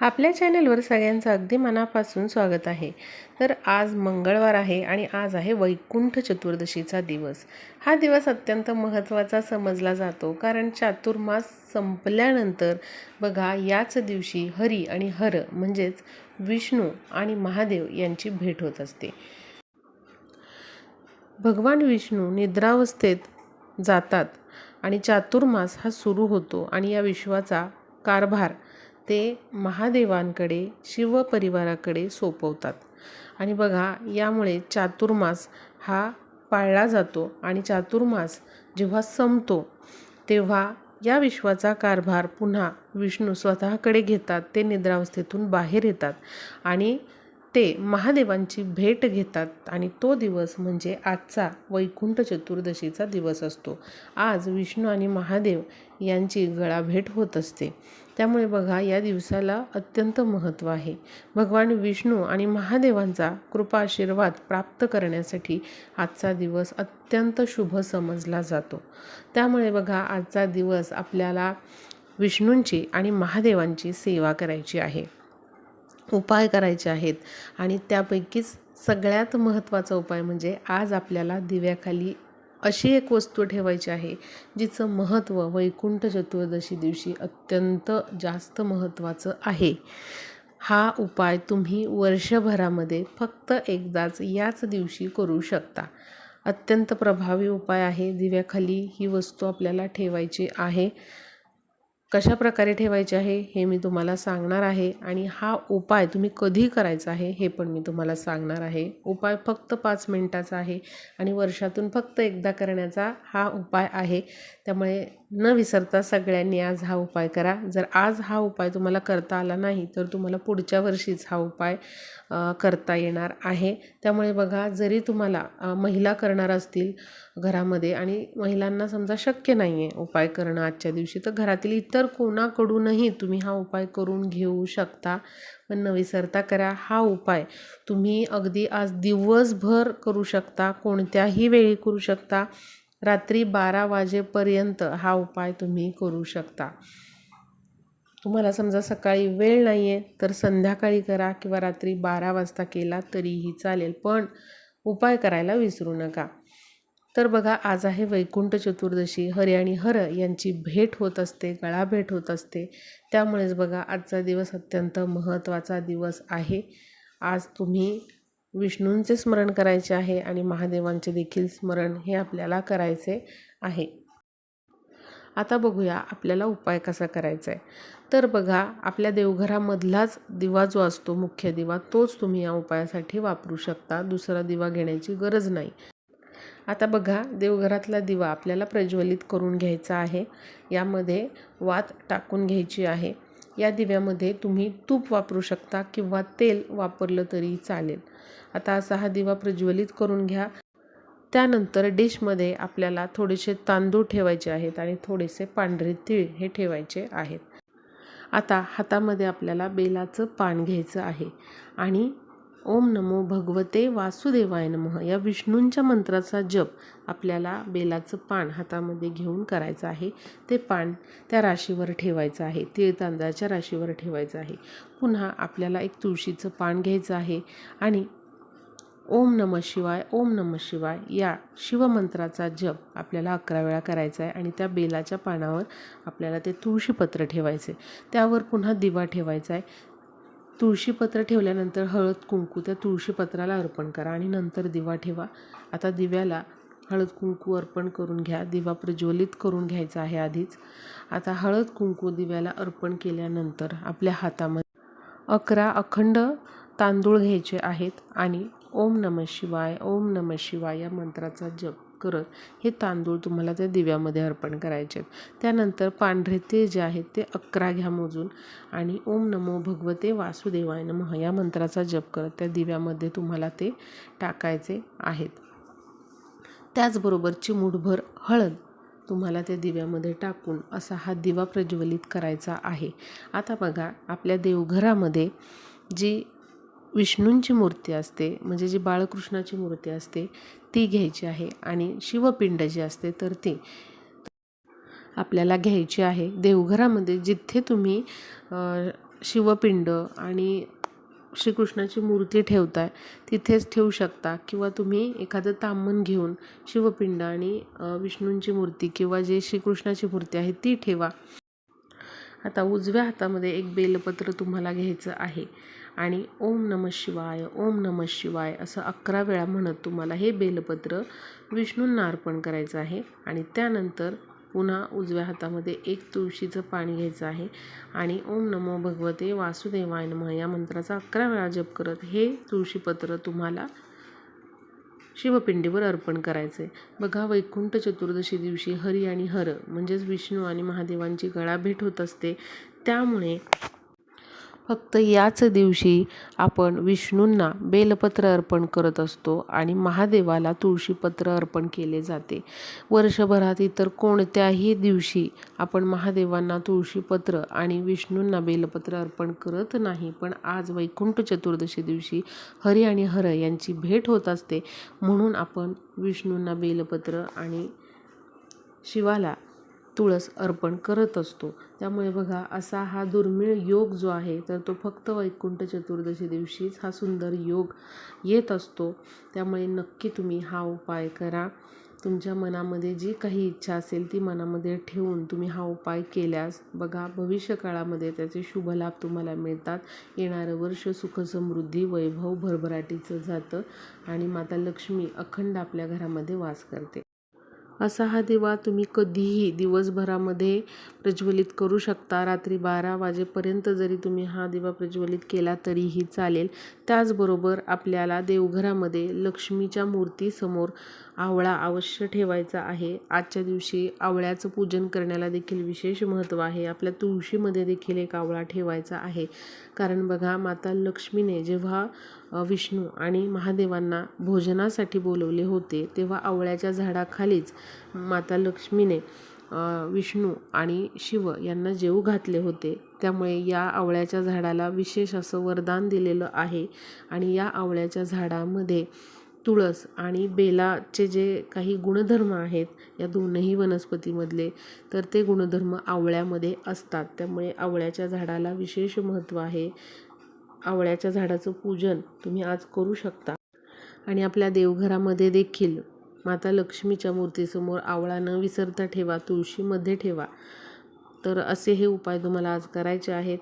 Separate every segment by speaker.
Speaker 1: आपल्या चॅनलवर सगळ्यांचं अगदी मनापासून स्वागत आहे. तर आज मंगळवार आहे आणि आज आहे वैकुंठ चतुर्दशीचा दिवस. हा दिवस अत्यंत महत्त्वाचा समजला जातो कारण चातुर्मास संपल्यानंतर बघा याच दिवशी हरी आणि हर म्हणजेच विष्णू आणि महादेव यांची भेट होत असते. भगवान विष्णू निद्रावस्थेत जातात आणि चातुर्मास हा सुरू होतो आणि या विश्वाचा कारभार ते महादेवांकडे शिवपरिवाराकडे सोपवतात. आणि बघा यामुळे चातुर्मास हा पाळला जातो आणि चातुर्मास जेव्हा संपतो तेव्हा या विश्वाचा कारभार पुन्हा विष्णू स्वतःकडे घेतात ते निद्रावस्थेतून बाहेर येतात आणि ते महादेवांची भेट घेतात. आणि तो दिवस म्हणजे आजचा वैकुंठ चतुर्दशीचा दिवस असतो. आज विष्णू आणि महादेव यांची गळाभेट होत असते. त्यामुळे बघा या दिवसाला अत्यंत महत्त्व आहे. भगवान विष्णू आणि महादेवांचा कृपा आशीर्वाद प्राप्त करण्यासाठी आजचा दिवस अत्यंत शुभ समजला जातो. त्यामुळे बघा आजचा दिवस आपल्याला विष्णूंची आणि महादेवांची सेवा करायची आहे. उपाय करायचे आहेत आणि त्यापैकीच सगळ्यात महत्त्वाचा उपाय म्हणजे आज आपल्याला दिव्याखाली अशी एक वस्तू ठेवायची आहे जिचं महत्त्व वैकुंठ चतुर्दशी दिवशी अत्यंत जास्त महत्त्वाचं आहे. हा उपाय तुम्ही वर्षभरामध्ये फक्त एकदाच याच दिवशी करू शकता. अत्यंत प्रभावी उपाय आहे. दिव्याखाली ही वस्तू आपल्याला ठेवायची आहे. कशा प्रकारे ठेवायचे आहे हे मी तुम्हाला सांगणार आहे आणि हा उपाय तुम्ही कधी करायचा आहे हे पण मी तुम्हाला सांगणार आहे. उपाय फक्त पाच मिनटाचा आहे आणि वर्षातून फक्त एकदा करण्याचा हा उपाय आहे. त्यामुळे न विसरता सगळ्यांनी आज हा उपाय करा. जर आज हा उपाय तुम्हाला करता आला नाही तर तुम्हाला पुढच्या वर्षीच हा उपाय करता येणार आहे. त्यामुळे बघा जरी तुम्हाला महिला करणार असतील घरामध्ये आणि महिलांना समजा शक्य नाही आहे उपाय करणं आजच्या दिवशी तर घरातील इतर कोणाकडूनही तुम्ही हा उपाय करून घेऊ शकता. पण न विसरता करा हा उपाय तुम्ही अगदी आज दिवसभर करू शकता कोणत्याही वेळी करू शकता. रात्री बारा वाजेपर्यंत हा उपाय तुम्ही करू शकता. तुम्हाला समजा सकाळी वेळ नाही आहे तर संध्याकाळी करा किंवा रात्री बारा वाजता केला तरीही चालेल पण उपाय करायला विसरू नका. तर बघा आज आहे वैकुंठ चतुर्दशी. हरि आणि हर यांची भेट होत असते गळा भेट होत असते. त्यामुळेच बघा आजचा दिवस अत्यंत महत्त्वाचा दिवस आहे. आज तुम्ही विष्णूंचे स्मरण करायचे आहे आणि महादेवांचे देखील स्मरण हे आपल्याला करायचे आहे. आता बघूया आपल्याला उपाय कसा करायचा आहे तर बघा आपल्या देवघरामधलाच दिवा जो असतो मुख्य दिवा तोच तुम्ही या उपायासाठी वापरू शकता. दुसरा दिवा घेण्याची गरज नाही. आता बघा देवघरातला दिवा आपल्याला प्रज्वलित करून घ्यायचा आहे. यामध्ये वात टाकून घ्यायची आहे. या दिव्यामध्ये तुम्ही तूप वापरू शकता किंवा तेल वापरलं तरी चालेल. आता असा हा दिवा प्रज्वलित करून घ्या. त्यानंतर डिशमध्ये आपल्याला थोडेसे तांदूळ ठेवायचे आहेत आणि थोडेसे पांढरे तीळ हे ठेवायचे आहेत. आता हातामध्ये आपल्याला बेलाचं पान घ्यायचं आहे आणि ओम नमो भगवते वासुदेवाय नमः. या विष्णूंच्या मंत्राचा जप आपल्याला बेलाचं पान हातामध्ये घेऊन करायचं आहे. ते पान त्या राशीवर ठेवायचं आहे. तीळ तांदळाच्या राशीवर ठेवायचं आहे. पुन्हा आपल्याला एक तुळशीचं पान घ्यायचं आहे. आणि ओम नम शिवाय ओम नम शिवाय या शिवमंत्राचा जप आपल्याला अकरा वेळा करायचा आहे. आणि त्या बेलाच्या पानावर आपल्याला ते तुळशीपत्र ठेवायचे त्यावर पुन्हा दिवा ठेवायचा आहे. तुळशीपत्र ठेवल्यानंतर हळद कुंकू त्या तुळशीपत्राला अर्पण करा आणि नंतर दिवा ठेवा. आता दिव्याला हळद कुंकू अर्पण करून घ्या. दिवा प्रज्वलित करून घ्यायचा आहे आधीच. आता हळद कुंकू दिव्याला अर्पण केल्यानंतर आपल्या हातामध्ये अकरा अखंड तांदूळ घ्यायचे आहेत आणि ओम नम शिवाय ओम नम शिवाय या मंत्राचा जप करत हे तांदूळ तुम्हाला त्या दिव्यामध्ये अर्पण करायचे आहेत. त्यानंतर पांढरे ते जे आहेत ते अकरा घ्या मोजून आणि ओम नमो भगवते वासुदेवाय नमः या मंत्राचा जप करत त्या दिव्यामध्ये तुम्हाला ते टाकायचे आहेत. त्याचबरोबर चिमूटभर हळद तुम्हाला त्या दिव्यामध्ये टाकून असा हा दिवा प्रज्वलित करायचा आहे. आता बघा आपल्या देवघरामध्ये जी विष्णूंची मूर्ती असते म्हणजे जी बाळकृष्णाची मूर्ती असते ती घ्यायची आहे आणि शिवपिंड जी असते तर ती आपल्याला घ्यायची आहे. देवघरामध्ये जिथे तुम्ही शिवपिंड आणि श्रीकृष्णाची मूर्ती ठेवताय तिथेच ठेवू शकता. किंवा तुम्ही एखादं तांबण घेऊन शिवपिंड आणि विष्णूंची मूर्ती किंवा जे श्रीकृष्णाची मूर्ती आहे ती ठेवा. आता उजव्या हातामध्ये एक बेलपत्र तुम्हाला घ्यायचं आहे. आणि ओम नम शिवाय ओम नम शिवाय असं अकरा वेळा म्हणत तुम्हाला हे बेलपत्र विष्णूंना अर्पण करायचं आहे. आणि त्यानंतर पुन्हा उजव्या हातामध्ये एक तुळशीचं पाणी घ्यायचं आहे. आणि ओम नमो भगवते वासुदेवाय नम या मंत्राचा अकरा वेळा जप करत हे तुळशीपत्र तुम्हाला शिवपिंडीवर अर्पण करायचे बघा वैकुंठ चतुर्दशी दिवशी हरी आणि हर म्हणजेच विष्णू आणि महादेवांची गळा भेट होत असते. त्यामुळे फक्त याच दिवशी आपण विष्णूंना बेलपत्र अर्पण करत असतो आणि महादेवाला तुळशीपत्र अर्पण केले जाते. वर्षभरात इतर कोणत्याही दिवशी आपण महादेवांना तुळशीपत्र आणि विष्णूंना बेलपत्र अर्पण करत नाही पण आज वैकुंठ चतुर्दशी दिवशी हरी आणि हर यांची भेट होत असते. म्हणून आपण विष्णूंना बेलपत्र आणि शिवाला तुळस अर्पण करत असतो. त्यामुळे बघा असा हा दुर्मिळ योग जो आहे तर तो फक्त वैकुंठ चतुर्दशी दिवशीच हा सुंदर योग येत असतो. त्यामुळे नक्की तुम्ही हा उपाय करा. तुमच्या मनामध्ये जी काही इच्छा असेल ती मनामध्ये ठेवून तुम्ही हा उपाय केल्यास बघा भविष्यकाळामध्ये त्याचे शुभ लाभ तुम्हाला मिळतात. येणारं वर्ष सुखसमृद्धी वैभव भरभराटीचं जातं आणि माता लक्ष्मी अखंड आपल्या घरामध्ये वास करते. असा हा दिवा तुम्ही कधीही दिवसभरामध्ये प्रज्वलित करू शकता. रात्री बारा वाजेपर्यंत जरी तुम्ही हा दिवा प्रज्वलित केला तरीही चालेल. त्याचबरोबर आपल्याला देवघरामध्ये लक्ष्मीच्या मूर्तीसमोर आवळा अवश्य ठेवायचा आहे. आजच्या दिवशी आवळ्याचं पूजन करण्याला देखील विशेष महत्त्व आहे. आपल्या तुळशीमध्ये देखील एक आवळा ठेवायचा आहे. कारण बघा माता लक्ष्मीने जेव्हा विष्णू आणि महादेवांना भोजनासाठी बोलवले होते तेव्हा आवळ्याच्या झाडाखालीच माता लक्ष्मीने विष्णू आणि शिव यांना जेऊ घातले होते. त्यामुळे या आवळ्याच्या झाडाला विशेष असं वरदान दिलेलं आहे. आणि या आवळ्याच्या झाडामध्ये तुळस आणि बेलाचे जे काही गुणधर्म आहेत या दोनही वनस्पतीमधले तर ते गुणधर्म आवळ्यामध्ये असतात. त्यामुळे आवळ्याच्या झाडाला विशेष महत्त्व आहे. आवळ्याच्या झाडाचं पूजन तुम्ही आज करू शकता. आणि आपल्या देवघरामध्ये देखील माता लक्ष्मीच्या मूर्तीसमोर आवळा न विसरता ठेवा तुळशीमध्ये ठेवा. तर असे हे उपाय तुम्हाला आज करायचे आहेत.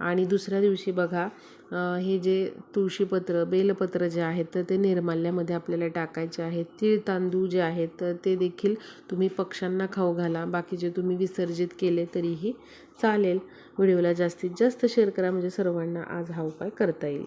Speaker 1: आणि दुसऱ्या दिवशी बघा हे जे तुळशीपत्र बेलपत्र जे आहेत तर ते निर्माल्यामध्ये आपल्याला टाकायचे आहेत. तीळ तांदूळ जे आहेत तर ते देखील तुम्ही पक्ष्यांना खाऊ घाला. बाकीचे तुम्ही विसर्जित केले तरीही चालेल. व्हिडिओला जास्तीत जास्त शेअर करा. म्हणजे सर्वांना आज हा उपाय करता येईल.